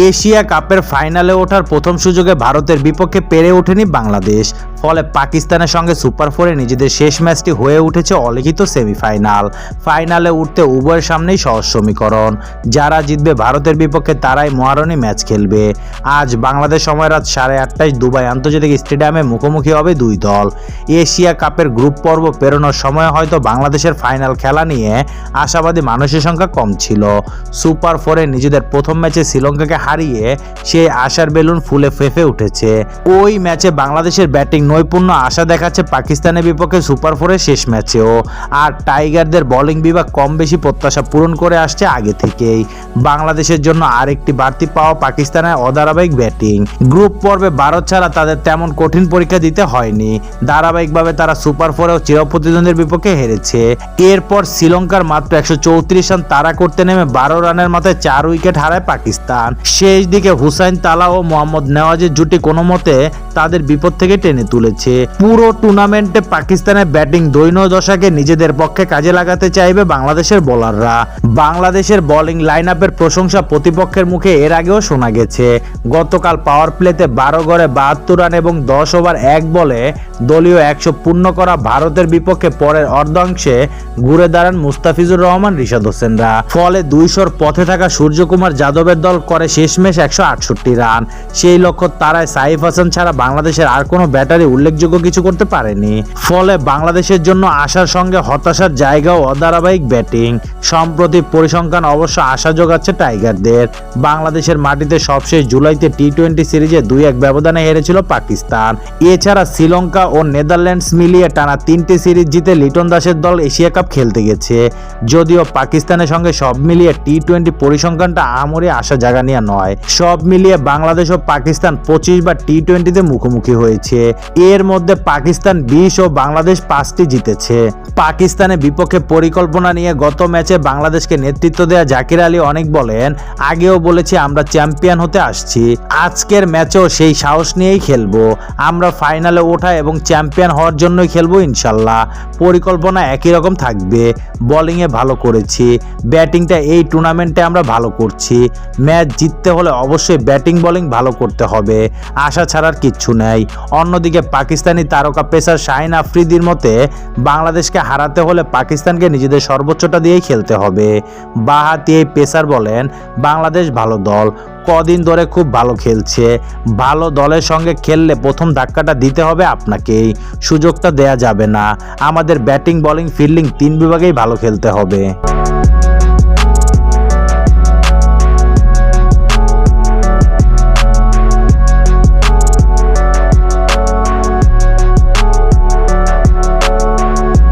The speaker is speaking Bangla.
এশিয়া কাপের ফাইনালে ওঠার প্রথম সুযোগে ভারতের বিপক্ষে পেরে ওঠেনি বাংলাদেশ। ফলে পাকিস্তানের সঙ্গে সুপার ফোরে নিজেদের শেষ ম্যাচটি হয়ে উঠেছে অলিখিত সেমিফাইনাল। ফাইনালে উঠতে উভয়ের সামনেই সহজ সমীকরণ। যারা জিতবে ভারতের বিপক্ষে তারাই মহারণী ম্যাচ খেলবে। আজ বাংলাদেশ সময় রাত সাড়ে আটটায় দুবাই আন্তর্জাতিক স্টেডিয়ামে মুখোমুখি হবে দুই দল। এশিয়া কাপের গ্রুপ পর্ব পেরোনোর সময় হয়তো বাংলাদেশের ফাইনাল খেলা নিয়ে আশাবাদী মানুষের সংখ্যা কম ছিল। সুপার ফোরে নিজেদের প্রথম ম্যাচে শ্রীলঙ্কাকে হারিয়ে সেই আশার বেলুন ফুলে ফেঁপে উঠেছে। ওই ম্যাচে বাংলাদেশের ব্যাটিং নৈপুণ্য আশা দেখাচ্ছে পাকিস্তানের বিপক্ষে সুপার ফোরের শেষ ম্যাচেও আর টাইগারদের বোলিং বিভাগ কম বেশি প্রত্যাশা পূরণ করে আসছে আগে থেকেই। বাংলাদেশের জন্য আরেকটি বাড়তি পাওয়া পাকিস্তানের অধারাবাহিক ব্যাটিং। গ্রুপ পর্বে ভারত ছাড়া তাদের তেমন কঠিন পরীক্ষা দিতে হয়নি। ধারাবাহিকভাবে তারা সুপার ফোরেও চিরপ্রতিদ্বন্দ্বীর বিপক্ষে হেরেছে। এরপর শ্রীলঙ্কার মাত্র একশো চৌত্রিশ রান তাড়া করতে নেমে বারো রানের মাথায় চার উইকেট হারায় পাকিস্তান। শেষ দিকে হুসাইন তালা ও মোহাম্মদ নেওয়াজের জুটি কোনো মতে তাদের বিপদ থেকে টেনে তুলেছে পুরো টুর্নামেন্টে পাকিস্তানের ব্যাটিং দৈন্য দশাকে নিজেদের পক্ষে কাজে লাগাতে চাইবে বাংলাদেশের বোলাররা। বাংলাদেশের বোলিং লাইন আপের প্রশংসা প্রতিপক্ষের মুখে এর আগেও শোনা গেছে। গতকাল পাওয়ার প্লেতে বারো গড়ে বাহাত্তর রান এবং দশ ওভার এক বলে দলীয় একশো পূর্ণ করা ভারতের বিপক্ষে পরের অর্ধাংশে ঘুরে দাঁড়ান মুস্তাফিজুর রহমান, রিশাদ হোসেনরা। ফলে দুইশোর পথে থাকা সূর্যকুমার যাদবের দল করে শেষমেশ একশো আটষট্টি রান। সেই লক্ষ্য তারায় সাইফ হাসান ছাড়া বাংলাদেশের আর কোনো ব্যাটারি উল্লেখযোগ্য কিছু করতে পারেনি। ফলে বাংলাদেশের জন্য আশার সঙ্গে হতাশার জায়গাও অধারাবাহিক ব্যাটিং। সম্প্রতি পরিসংখ্যান অবশ্য আশা যোগাচ্ছে টাইগারদের। বাংলাদেশের মাটিতে সবশেষ জুলাইতে টি টোয়েন্টি সিরিজে দুই এক ব্যবধানে হেরেছিল পাকিস্তান। এছাড়া শ্রীলঙ্কা ও নেদারল্যান্ডস মিলিয়ে টানা তিনটি সিরিজ জিতে লিটন দাসের দল এশিয়া কাপ খেলতে গেছে। যদিও পাকিস্তানের সঙ্গে সব মিলিয়ে টি টোয়েন্টি পরিসংখ্যানটা আমরে আশা জাগানিয়া নয়। সব মিলিয়ে বাংলাদেশ ও পাকিস্তান পঁচিশ বার টি টোয়েন্টিতে মুখোমুখি হয়েছে। এর মধ্যে পাকিস্তান বিশ ও বাংলাদেশ পাঁচটি জিতেছে। পাকিস্তানের বিপক্ষে পরিকল্পনা নিয়ে গত ম্যাচে বাংলাদেশকে নেতৃত্ব দেওয়া জাকির আলী অনেক বলেন, আগেও বলেছি আমরা চ্যাম্পিয়ন হতে আসছি। আজকের ম্যাচেও সেই সাহস নিয়েই খেলব। আমরা ফাইনালে ওঠা এবং চ্যাম্পিয়ন হওয়ার জন্যই খেলব ইনশাল্লাহ। পরিকল্পনা একই রকম থাকবে। বোলিংয়ে ভালো করেছি। ব্যাটিংটা এই টুর্নামেন্টে আমরা ভালো করছি। ম্যাচ জিততে হলে অবশ্যই ব্যাটিং, বোলিং ভালো করতে হবে। আশা ছাড়ার কিচ্ছু নেই। অন্যদিকে পাকিস্তানি তারকা পেসার শাহিন আফ্রিদির মতে, বাংলাদেশকে হারাতে হলে পাকিস্তানকে নিজেদের সর্বোচ্চটা দিয়েই খেলতে হবে। বাহাতি এই পেসার বলেন, বাংলাদেশ ভালো দল, কদিন ধরে খুব ভালো খেলছে। ভালো দলের সঙ্গে খেললে প্রথম ধাক্কাটা দিতে হবে আপনাকেই। সুযোগটা দেয়া যাবে না। আমাদের ব্যাটিং, বোলিং, ফিল্ডিং তিন বিভাগেই ভালো খেলতে হবে।